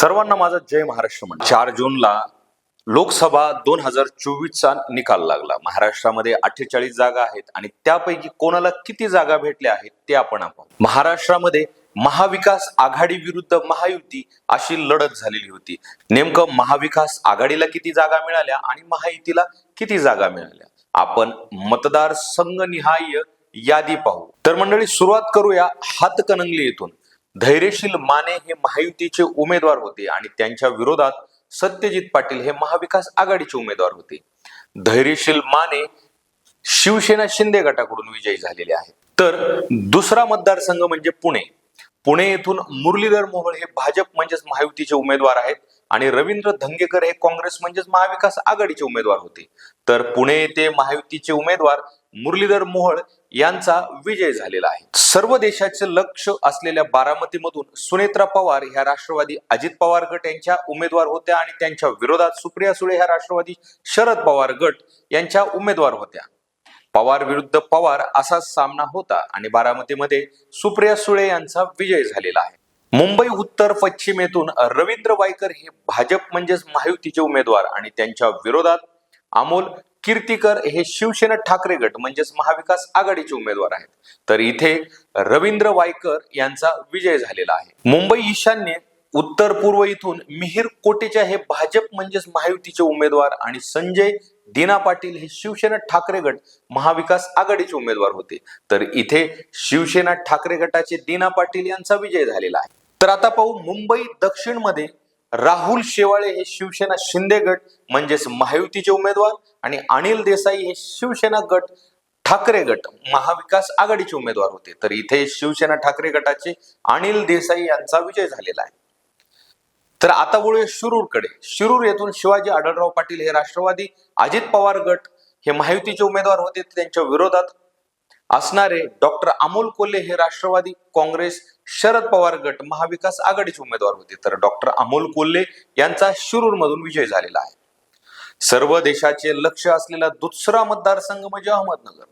सर्वांना माझा जय महाराष्ट्र म्हण चार जूनला लोकसभा दोन हजार चोवीसचा निकाल लागला. महाराष्ट्रामध्ये अठ्ठेचाळीस जागा आहेत आणि त्यापैकी कोणाला किती जागा भेटल्या आहेत ते आपण आपण. महाराष्ट्रामध्ये महाविकास आघाडी विरुद्ध महायुती अशी लढत झालेली होती. नेमकं महाविकास आघाडीला किती जागा मिळाल्या आणि महायुतीला किती जागा मिळाल्या? आपण मतदार संघनिहाय यादी पाहू. तर मंडळी सुरुवात करूया हातकणंगली येथून धैर्यशील माने हे महायुतीचे उमेदवार होते आणि त्यांच्या विरोधात सत्यजित पाटील हे महाविकास आघाडीचे उमेदवार होते. धैर्यशील माने शिवसेना शिंदे गटाकडून विजयी झालेले आहेत. तर दुसरा मतदारसंघ म्हणजे पुणे. पुणे येथून मुरलीधर मोहोळ हे भाजप म्हणजेच महायुतीचे उमेदवार आहेत आणि रवींद्र धंगेकर हे काँग्रेस म्हणजेच महाविकास आघाडीचे उमेदवार होते. तर पुणे येथे महायुतीचे उमेदवार मुरलीधर मोहोळ यांचा विजय झालेला आहे. सर्व देशाचे लक्ष असलेल्या बारामतीमधून सुनेत्रा पवार ह्या राष्ट्रवादी अजित पवार गट यांच्या उमेदवार होत्या आणि त्यांच्या विरोधात सुप्रिया सुळे ह्या राष्ट्रवादी शरद पवार गट यांच्या उमेदवार होत्या. पवार विरुद्ध पवार असा सामना होता आणि बारामतीमध्ये सुप्रिया सुळे यांचा विजय झालेला आहे. मुंबई उत्तर पश्चिमेतून रवींद्र वायकर हे भाजप म्हणजेच महायुतीचे उमेदवार आणि त्यांच्या विरोधात अमोल कीर्तीकर हे शिवसेना ठाकरे गट म्हणजेच महाविकास आघाडीचे उमेदवार आहेत. तर इथे रवींद्र वायकर यांचा विजय झालेला आहे. मुंबई ईशान्य उत्तर पूर्व इथून मिहीर कोटेच्या हे भाजप म्हणजेच महायुतीचे उमेदवार आणि संजय दिना पाटील हे शिवसेना ठाकरे गट महाविकास आघाडीचे उमेदवार होते. तर इथे शिवसेना ठाकरे गटाचे दिना पाटील यांचा विजय झालेला आहे. तर आता पाहू मुंबई दक्षिणमध्ये राहुल शेवाळे हे शिवसेना शिंदे गट म्हणजेच महायुतीचे उमेदवार आणि अनिल देसाई हे शिवसेना गट ठाकरे गट महाविकास आघाडीचे उमेदवार होते. तर इथे शिवसेना ठाकरे गटाचे अनिल देसाई यांचा विजय झालेला आहे. तर आता वळूया शिरूरकडे. शिरूर येथून शिवाजी आढळराव पाटील हे राष्ट्रवादी अजित पवार गट हे महायुतीचे उमेदवार होते त्यांच्या विरोधात असणारे डॉक्टर अमोल कोल्हे हे राष्ट्रवादी काँग्रेस शरद पवार गट महाविकास आघाडीचे उमेदवार होते. तर डॉक्टर अमोल कोल्हे यांचा शिरूर मधून विजय झालेला आहे. सर्व देशाचे लक्ष असलेला दुसरा मतदारसंघ म्हणजे अहमदनगर.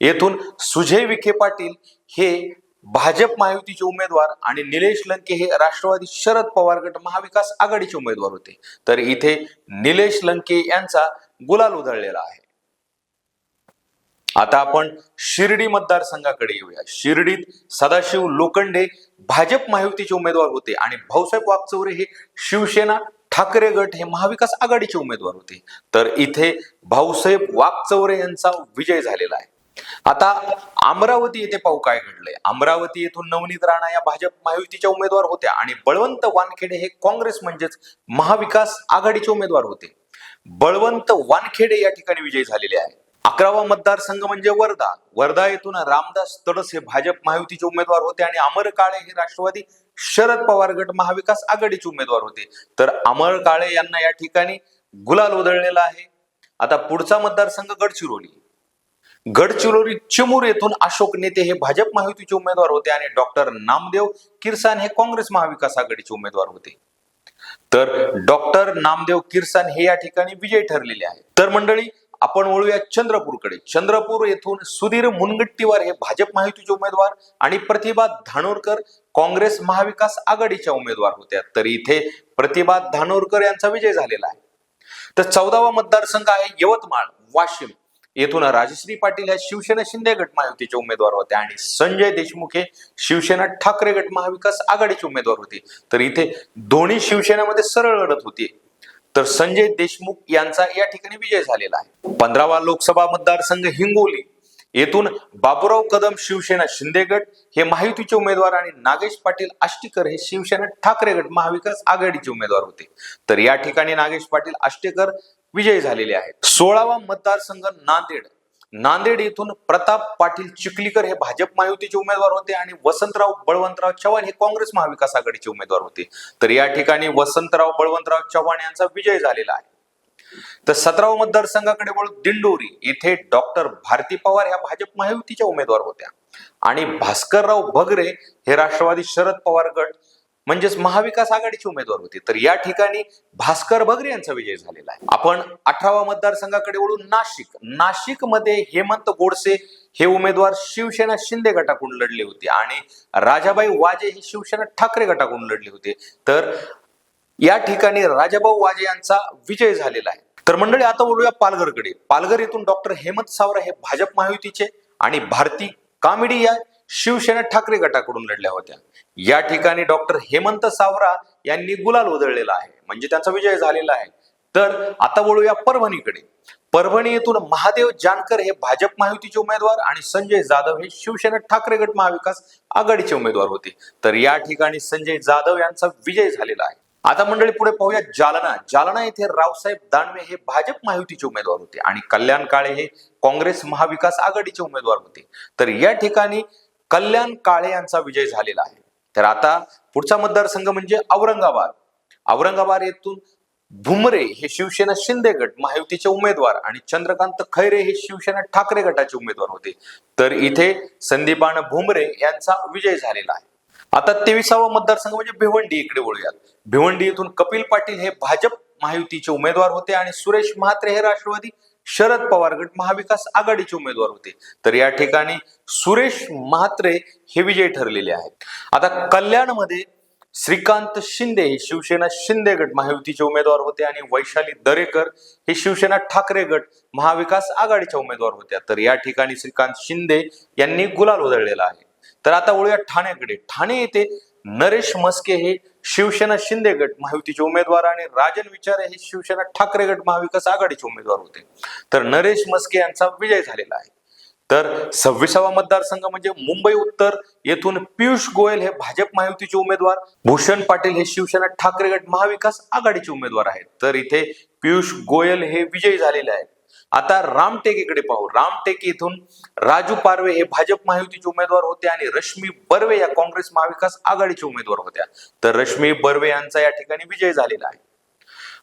येथून सुजय विखे पाटील हे भाजप महायुतीचे उमेदवार आणि निलेश लंके हे राष्ट्रवादी शरद पवार गट महाविकास आघाडीचे उमेदवार होते. तर इथे निलेश लंके यांचा गुलाल उधळलेला आहे. आता आपण शिर्डी मतदारसंघाकडे येऊया. शिर्डीत सदाशिव लोखंडे भाजप महायुतीचे उमेदवार होते आणि भाऊसाहेब वागचौरे हे शिवसेना ठाकरे गट हे महाविकास आघाडीचे उमेदवार होते. तर इथे भाऊसाहेब वागचौरे यांचा विजय झालेला आहे. आता अमरावती येथे पाहू काय घडलंय. अमरावती येथून नवनीत राणा या भाजप महायुतीच्या उमेदवार होत्या आणि बळवंत वानखेडे हे काँग्रेस म्हणजेच महाविकास आघाडीचे उमेदवार होते. बळवंत वानखेडे या ठिकाणी विजयी झालेले आहे अकरावा मतदारसंघ म्हणजे वर्धा. वर्धा येथून रामदास तडस हे भाजप महायुतीचे उमेदवार होते आणि अमर काळे हे राष्ट्रवादी शरद पवार गट महाविकास आघाडीचे उमेदवार होते. तर अमर काळे यांना या ठिकाणी गुलाल उधळलेला आहे. आता पुढचा मतदारसंघ गडचिरोली. गडचिरोली चिमूर येथून अशोक नेते हे भाजप महायुतीचे उमेदवार होते आणि डॉक्टर नामदेव किरसान हे काँग्रेस महाविकास आघाडीचे उमेदवार होते. तर डॉक्टर नामदेव किरसान हे या ठिकाणी विजय ठरलेले आहेत. तर मंडळी आपण वळूया चंद्रपूरकडे. चंद्रपूर येथून सुधीर मुनगट्टीवार हे भाजप महायुतीचे उमेदवार आणि प्रतिभा धानोरकर काँग्रेस महाविकास आघाडीच्या उमेदवार होत्या तर इथे प्रतिभा धानोरकर यांचा विजय झालेला आहे. तर चौदावा मतदारसंघ आहे यवतमाळ वाशिम. येथून राजश्री पाटील ह्या शिवसेना शिंदे गट महायुतीचे उमेदवार होते आणि संजय देशमुख हे शिवसेना ठाकरे गट महाविकास आघाडीचे उमेदवार होते. तर इथे दोन्ही शिवसेनेमध्ये सरळ लढत होती. तर संजय देशमुख यांचा या ठिकाणी विजय झालेला आहे. पंधरावा लोकसभा मतदारसंघ हिंगोली. येथून बाबुराव कदम शिवसेना शिंदे गट हे महायुतीचे उमेदवार आणि नागेश पाटील आष्टीकर हे शिवसेना ठाकरे गट महाविकास आघाडीचे उमेदवार होते. तर या ठिकाणी नागेश पाटील आष्टेकर विजयी झालेले आहेत. सोळावा मतदारसंघ नांदेड. नांदेड येथून प्रताप पाटील चिखलीकर हे भाजप महायुतीचे उमेदवार होते आणि वसंतराव बळवंतराव चव्हाण हे काँग्रेस महाविकास आघाडीचे उमेदवार होते. तर या ठिकाणी वसंतराव बळवंतराव चव्हाण यांचा विजय झालेला आहे. तर सतरावा मतदारसंघाकडे वळू दिंडोरी येथे डॉक्टर भारती पवार ह्या भाजप महायुतीच्या उमेदवार होत्या. आणि भास्करराव भगरे हे राष्ट्रवादी शरद पवार गट म्हणजेच महाविकास आघाडीचे उमेदवार होते. तर या ठिकाणी भास्कर भगरे यांचा विजय झालेला आहे. आपण अठरावा मतदारसंघाकडे वळून नाशिक. नाशिकमध्ये हेमंत गोडसे हे उमेदवार शिवसेना शिंदे गटाकडून लढले होते. आणि राजाबाई वाजे ही शिवसेना ठाकरे गटाकडून लढले होते. तर या ठिकाणी राजाभाऊ वाजे यांचा विजय झालेला आहे. तर मंडळी आता बोलूया पालघरकडे. पालघर येथून डॉक्टर हेमंत सावरा हे भाजप महायुतीचे आणि भारती कामेडी या शिवसेना ठाकरे गटाकडून लढल्या होत्या. या ठिकाणी डॉक्टर हेमंत सावरा यांनी गुलाल उधळलेला आहे. म्हणजे त्यांचा विजय झालेला आहे. तर आता वळूया परभणीकडे. परभणी येथून महादेव जानकर हे भाजप महायुतीचे उमेदवार आणि संजय जाधव हे शिवसेना ठाकरे गट महाविकास आघाडीचे उमेदवार होते. तर या ठिकाणी संजय जाधव यांचा विजय झालेला आहे. आता मंडळी पुढे पाहूया जालना. जालना येथे रावसाहेब दानवे हे भाजप महायुतीचे उमेदवार होते आणि कल्याण काळे हे काँग्रेस महाविकास आघाडीचे उमेदवार होते. तर या ठिकाणी कल्याण काळे यांचा विजय झालेला आहे. तर आता पुढचा मतदारसंघ म्हणजे औरंगाबाद. औरंगाबाद येथून भुमरे हे शिवसेना शिंदे गट महायुतीचे उमेदवार आणि चंद्रकांत खैरे हे शिवसेना ठाकरे गटाचे उमेदवार होते. तर इथे संदीपान भुमरे यांचा विजय झालेला आहे. आता तेविसावा मतदारसंघ म्हणजे भिवंडी इकडे वळूयात. भिवंडी येथून कपिल पाटील हे भाजप महायुतीचे उमेदवार होते आणि सुरेश म्हात्रे हे राष्ट्रवादी शरद पवार गट महाविकास आघाडीचे उमेदवार होते. तर या ठिकाणी सुरेश म्हात्रे हे विजयी ठरलेले आहेत. आता कल्याणमध्ये श्रीकांत शिंदे हे शिवसेना शिंदे गट महायुतीचे उमेदवार होते आणि वैशाली दरेकर हे शिवसेना ठाकरे गट महाविकास आघाडीच्या उमेदवार होत्या तर या ठिकाणी श्रीकांत शिंदे यांनी गुलाल उधळलेला आहे. तर आता वळूया ठाण्याकडे. ठाणे येथे नरेश मस्के हे शिवसेना शिंदे गट महायुतीचे उमेदवार आणि राजन विचारे हे शिवसेना ठाकरे गट महाविकास आघाडीचे उमेदवार होते. तर नरेश मस्के यांचा विजय झालेला आहे. तर सव्वीसावा मतदारसंघ म्हणजे मुंबई उत्तर येथून पियुष गोयल हे भाजप महायुतीचे उमेदवार भूषण पाटील हे शिवसेना ठाकरे गट महाविकास आघाडीचे उमेदवार आहेत. तर इथे पियुष गोयल हे विजयी झालेले आहेत. आता रामटेकीकडे पाहू. रामटेक येथून राजू पारवे हे भाजप महायुतीचे उमेदवार होते आणि रश्मी बर्वे या काँग्रेस महाविकास आघाडीचे उमेदवार होत्या. तर रश्मी बर्वे यांचा या ठिकाणी विजय झालेला आहे.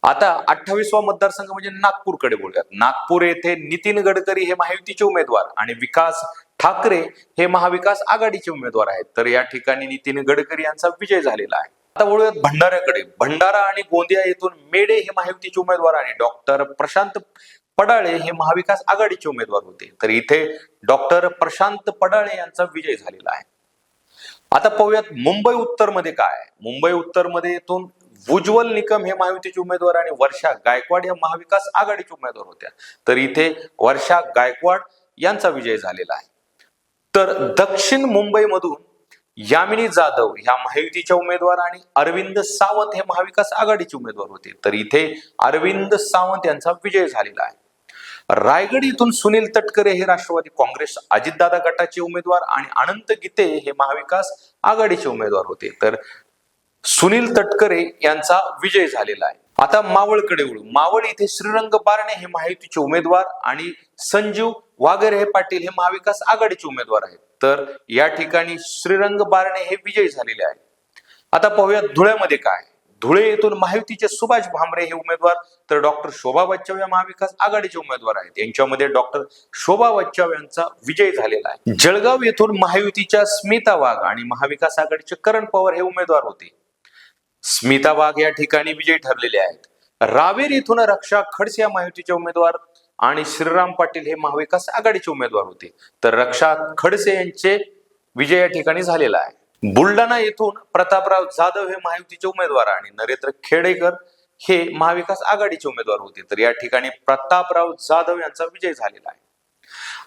आता अठ्ठावीसवा मतदारसंघ म्हणजे नागपूरकडे बोलूयात. नागपूर येथे नितीन गडकरी हे महायुतीचे उमेदवार आणि विकास ठाकरे हे महाविकास आघाडीचे उमेदवार आहेत. तर या ठिकाणी नितीन गडकरी यांचा विजय झालेला आहे. आता बोलूयात भंडाऱ्याकडे. भंडारा आणि गोंदिया येथून मेडे हे महायुतीचे उमेदवार आणि डॉक्टर प्रशांत पडाळे हे महाविकास आघाडीचे उमेदवार होते. तर इथे डॉक्टर प्रशांत पडाळे यांचा विजय झालेला आहे. आता पाहूयात मुंबई उत्तरमध्ये काय आहे. मुंबई उत्तरमध्ये येथून उज्ज्वल निकम हे महायुतीचे उमेदवार आणि वर्षा गायकवाड या महाविकास आघाडीचे उमेदवार होत्या. तर इथे वर्षा गायकवाड यांचा विजय झालेला आहे. तर दक्षिण मुंबईमधून यामिनी जाधव ह्या महायुतीच्या उमेदवार आणि अरविंद सावंत हे महाविकास आघाडीचे उमेदवार होते. तर इथे अरविंद सावंत यांचा विजय झालेला आहे. रायगड इथून सुनील तटकरे हे राष्ट्रवादी काँग्रेस अजितदादा गटाचे उमेदवार आणि अनंत गीते हे महाविकास आघाडीचे उमेदवार होते. तर सुनील तटकरे यांचा विजय झालेला आहे. आता मावळकडे वळू. मावळ इथे श्रीरंग बारणे हे महायुतीचे उमेदवार आणि संजीव वागेरे हे पाटील हे महाविकास आघाडीचे उमेदवार आहेत. तर या ठिकाणी श्रीरंग बारणे हे विजयी झालेले आहेत आता पाहूया धुळ्यामध्ये काय धुळे येथून महायुतीचे सुभाष भामरे हे उमेदवार तर डॉक्टर शोभा बच्चाव या महाविकास आघाडीचे उमेदवार आहेत. यांच्यामध्ये डॉक्टर शोभा बच्चाव यांचा विजय झालेला आहे. जळगाव येथून महायुतीच्या स्मिता वाघ आणि महाविकास आघाडीचे करण पवार हे उमेदवार होते. स्मिता वाघ या ठिकाणी विजयी ठरलेले आहेत. रावेर येथून रक्षा खडसे या महायुतीचे उमेदवार आणि श्रीराम पाटील हे महाविकास आघाडीचे उमेदवार होते. तर रक्षा खडसे यांचे विजय या ठिकाणी झालेला आहे. बुलढाणा येथून प्रतापराव जाधव हे महायुतीचे उमेदवार आणि नरेंद्र खेडेकर हे महाविकास आघाडीचे उमेदवार होते. तर या ठिकाणी प्रतापराव जाधव यांचा विजय झालेला आहे.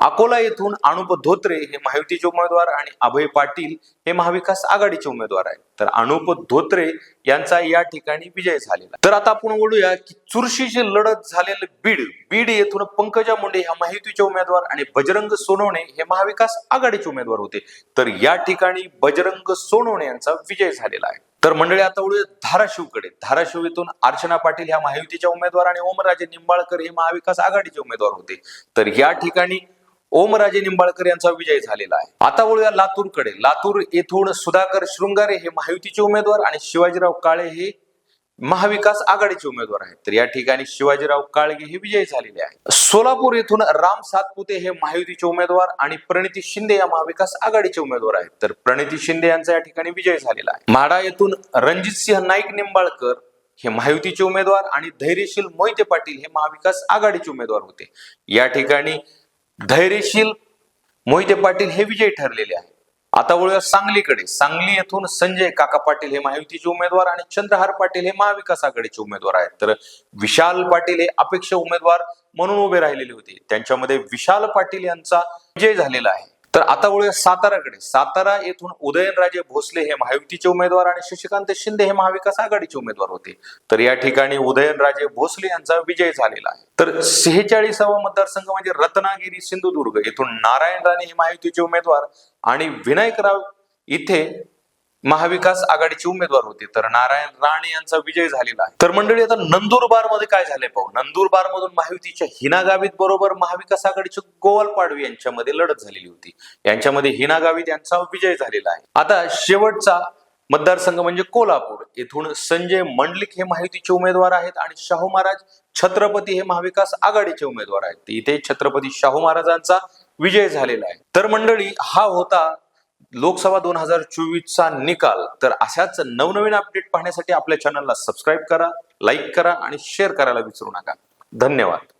अकोला येथून अनुप धोत्रे हे महायुतीचे उमेदवार आणि अभय पाटील हे महाविकास आघाडीचे उमेदवार आहेत. तर अनुप धोत्रे यांचा या ठिकाणी विजय झालेला तर आता आपण बोलूया की चुरशीची लढत झालेलं बीड बीड येथून पंकजा मुंडे ह्या महायुतीचे उमेदवार आणि बजरंग सोनवणे हे महाविकास आघाडीचे उमेदवार होते. तर या ठिकाणी बजरंग सोनवणे यांचा विजय झालेला आहे. तर मंडळी आता वळूया धाराशिवकडे. धाराशिव येथून अर्चना पाटील ह्या महायुतीच्या उमेदवार आणि ओमराजे निंबाळकर हे महाविकास आघाडीचे उमेदवार होते. तर या ठिकाणी ओमराजे निंबाळकर यांचा विजय झालेला आहे. आता वळूया लातूरकडे. लातूर येथून सुधाकर शृंगारे हे महायुतीचे उमेदवार आणि शिवाजीराव काळे हे महाविकास आघाडीचे उमेदवार आहेत. तर या ठिकाणी शिवाजीराव काळगे हे विजयी झालेले आहेत. सोलापूर येथून राम सातपुते हे महायुतीचे उमेदवार आणि प्रणिती शिंदे या महाविकास आघाडीचे उमेदवार आहेत. तर प्रणिती शिंदे यांचा या ठिकाणी विजय झालेला आहे. म्हाडा येथून रणजित सिंह नाईक निंबाळकर हे महायुतीचे उमेदवार आणि धैर्यशील मोहिते पाटील हे महाविकास आघाडीचे उमेदवार होते. या ठिकाणी धैर्यशील मोहिते पाटील हे विजयी ठरलेले आहे आता वळूया सांगलीकडे. सांगली येथून संजय काका पाटील हे महायुतीचे उमेदवार आणि चंद्रहार पाटील हे महाविकास आघाडीचे उमेदवार आहेत. तर विशाल पाटील हे अपेक्ष उमेदवार म्हणून उभे राहिलेले होते. त्यांच्यामध्ये विशाल पाटील यांचा विजय झालेला आहे. तर आता वळूया साताराकडे सातारा येथून उदयनराजे भोसले हे महायुतीचे उमेदवार आणि शशिकांत शिंदे हे महाविकास आघाडीचे उमेदवार होते. तर या ठिकाणी उदयनराजे भोसले यांचा विजय झालेला आहे. तर सेहेचाळीसावा मतदारसंघ म्हणजे रत्नागिरी सिंधुदुर्ग. येथून नारायण राणे हे महायुतीचे उमेदवार आणि विनायकराव इथे महाविकास आघाडीचे उमेदवार होते तर नारायण राणे यांचा विजय झालेला आहे. तर मंडळी आता नंदुरबारमध्ये काय झालंय पाहू. नंदुरबार मधून महायुतीच्या हिना गावित बरोबर महाविकास आघाडीचे गोवाल पाडवी यांच्यामध्ये लढत झालेली होती. यांच्यामध्ये हिना गावित यांचा विजय झालेला आहे. आता शेवटचा मतदारसंघ म्हणजे कोल्हापूर. येथून संजय मंडलिक हे महायुतीचे उमेदवार आहेत आणि शाहू महाराज छत्रपती हे महाविकास आघाडीचे उमेदवार आहेत. इथे छत्रपती शाहू महाराजांचा विजय झालेला आहे. तर मंडळी हा होता लोकसभा दोन हजार चोवीसचा निकाल तर अशाच नवनवीन अपडेट पाहण्यासाठी आपल्या चॅनलला सबस्क्राईब करा लाईक करा आणि शेअर करायला विसरू नका. धन्यवाद.